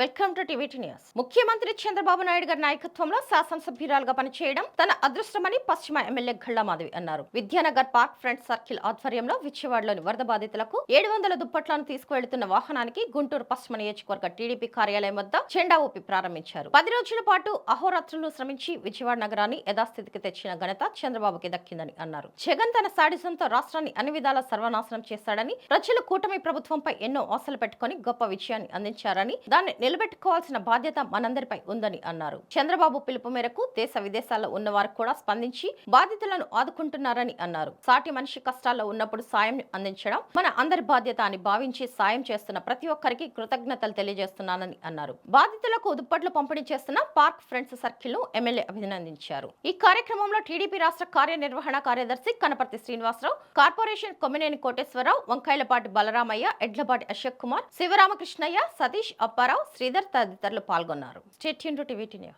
Welcome thread news. ముఖ్యమంత్రి చంద్రబాబు నాయుడు గారి నాయకత్వంలో శాసనసభ్యురాలుగా పనిచేయడం తన అదృష్టమని పశ్చిమ ఎమ్మెల్యే గళ్ళ మాధవి అన్నారు. విద్యానగర్ పార్క్ ఫ్రంట్ సర్కిల్ ఆధ్వర్యంలో విజయవాడలోని వరద బాధితులకు ఏడు వందల దుప్పట్లను తీసుకువెళ్తున్న వాహనానికి గుంటూరు పశ్చిమ నియోజకవర్గ టీడీపీ కార్యాలయం వద్ద జెండా ఊపి ప్రారంభించారు. పది రోజుల పాటు అహోరాత్రులు శ్రమించి విజయవాడ నగరాన్ని యథాస్థితికి తెచ్చిన ఘనత చంద్రబాబుకి దక్కిందని అన్నారు. జగన్ తన సాడిసంతో రాష్ట్రాన్ని అన్ని విధాల సర్వనాశనం చేశాడని ప్రజలు కూటమి ప్రభుత్వంపై ఎన్నో ఆశలు పెట్టుకుని గొప్ప విజయాన్ని అందించారని దాన్ని నిలబెట్టుకోవాల్సిన బాధ్యత మనందరిపై ఉందని అన్నారు. చంద్రబాబు పిలుపు మేరకు దేశ విదేశాల్లో ఉన్న వారు కూడా స్పందించి బాధితులను ఆదుకుంటున్నారని అన్నారు. సాటి మనిషి కష్టాల్లో ఉన్నప్పుడు సాయం అందించడం మన అందరి బాధ్యత అని భావించి సాయం చేస్తున్న ప్రతి ఒక్కరికి కృతజ్ఞతలు తెలియజేస్తున్నానని అన్నారు. బాధితులకు దుప్పట్లు పంపిణీ చేస్తున్న పార్క్ ఫ్రెండ్స్ సర్కిల్ను ఎమ్మెల్యే అభినందించారు. ఈ కార్యక్రమంలో టీడీపీ రాష్ట్ర కార్యనిర్వహణ కార్యదర్శి కనపర్తి శ్రీనివాసరావు కార్పొరేషన్ కొమ్మినేని కోటేశ్వరరావు వంకాయలపాటి బలరామయ్య ఎడ్లపాటి అశోక్ కుమార్ శివరామకృష్ణయ్య సతీష్ అప్పారావు శ్రీధర్ తదితరులు పాల్గొన్నారు. State TV news.